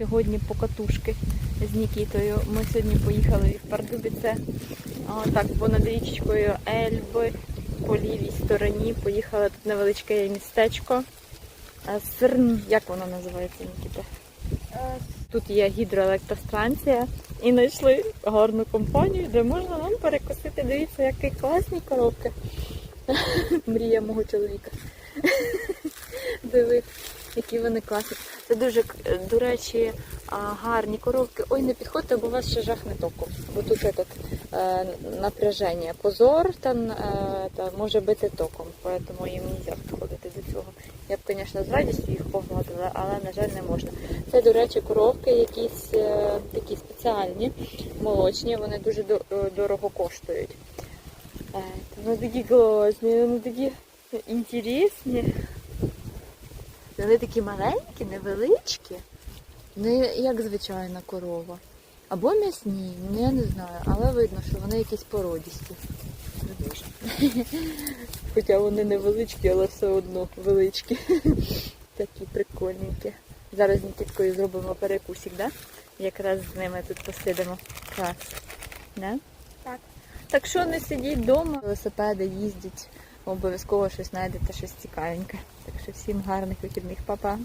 Сьогодні покатушки з Нікітою. Ми сьогодні поїхали в Пардубіце. Так, понад річкою Ельби по лівій стороні. Поїхали тут невеличке містечко. Сирн, як воно називається, Нікіта? Тут є гідроелектростанція і знайшли гарну компанію, де можна нам перекусити. Дивіться, які класні коробки. Мрія мого чоловіка. Диви, які вони класні. Це дуже, е, до речі, гарні коробки. Ой, не підходьте, бо вас ще жахне током. Бо тут е, напряження. Позор там е, та може бити током, тому їм не можна підходити до цього. Я б, звісно, з радістю їх погладила, але, на жаль, не можна. Це, до речі, коробки якісь е, такі спеціальні, молочні, вони дуже е, дорого коштують. Е, Вони такі класні, вони такі інтересні. Вони такі маленькі, невеличкі. Не як звичайна корова. Або м'ясні, ну я не знаю, але видно, що вони якісь породісті. Хоча вони невеличкі, але все одно величкі. Такі прикольненькі. Зараз з Нікіткою зробимо перекусик, да? Якраз з ними тут посидимо. Клас. Да? Так. Так що не сидіть вдома, велосипеди їздять, обов'язково щось знайдете, щось цікавеньке. Так що всім гарних вихідних, Па-па.